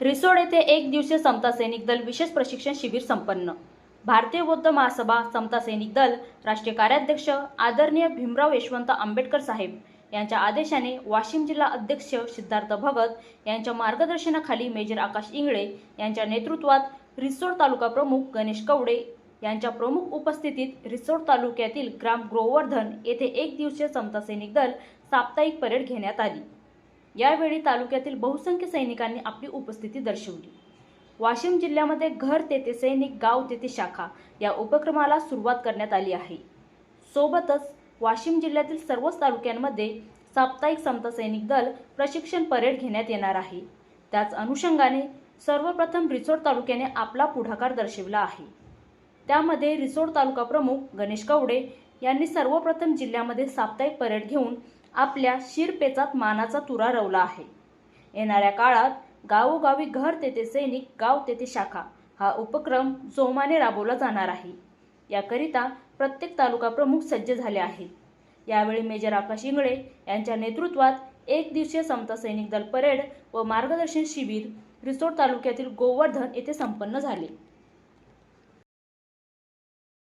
रिसोड येथे एक दिवसीय समता सैनिक दल विशेष प्रशिक्षण शिबिर संपन्न. भारतीय बौद्ध महासभा समता सैनिक दल राष्ट्रीय कार्याध्यक्ष आदरणीय भीमराव यशवंत आंबेडकर साहेब यांच्या आदेशाने वाशिम जिल्हा अध्यक्ष सिद्धार्थ भगत यांच्या मार्गदर्शनाखाली मेजर आकाश इंगळे यांच्या नेतृत्वात रिसोड तालुका प्रमुख गणेश कवडे यांच्या प्रमुख उपस्थितीत रिसोड तालुक्यातील ग्राम गोवर्धन येथे एक दिवसीय समता सैनिक दल साप्ताहिक परेड घेण्यात आली. यावेळी तालुक्यातील बहुसंख्य सैनिकांनी आपली उपस्थिती दर्शवली. वाशिम जिल्ह्यामध्ये घर तेथे सैनिक गाव तेथे शाखा या उपक्रमाला सुरुवात करण्यात आली आहे. सोबतच वाशिम जिल्ह्यातील सर्वच तालुक्यांमध्ये साप्ताहिक समता सैनिक दल प्रशिक्षण परेड घेण्यात येणार आहे. त्याच अनुषंगाने सर्वप्रथम रिसोड तालुक्याने आपला पुढाकार दर्शविला आहे. त्यामध्ये रिसोड तालुका प्रमुख गणेश कवडे यांनी सर्वप्रथम जिल्ह्यामध्ये साप्ताहिक परेड घेऊन आपल्या शिरपेचात मानाचा तुरा रवला आहे. येणाऱ्या काळात गावोगावी घर तेथे सैनिक गाव तेथे शाखा हा उपक्रम जोमाने राबवला जाणार आहे. याकरिता प्रत्येक तालुका प्रमुख सज्ज झाले आहेत. यावेळी मेजर आकाश इंगळे यांच्या नेतृत्वात एक दिवसीय समता सैनिक दल परेड व मार्गदर्शन शिबिर रिसोड तालुक्यातील गोवर्धन येथे संपन्न झाले.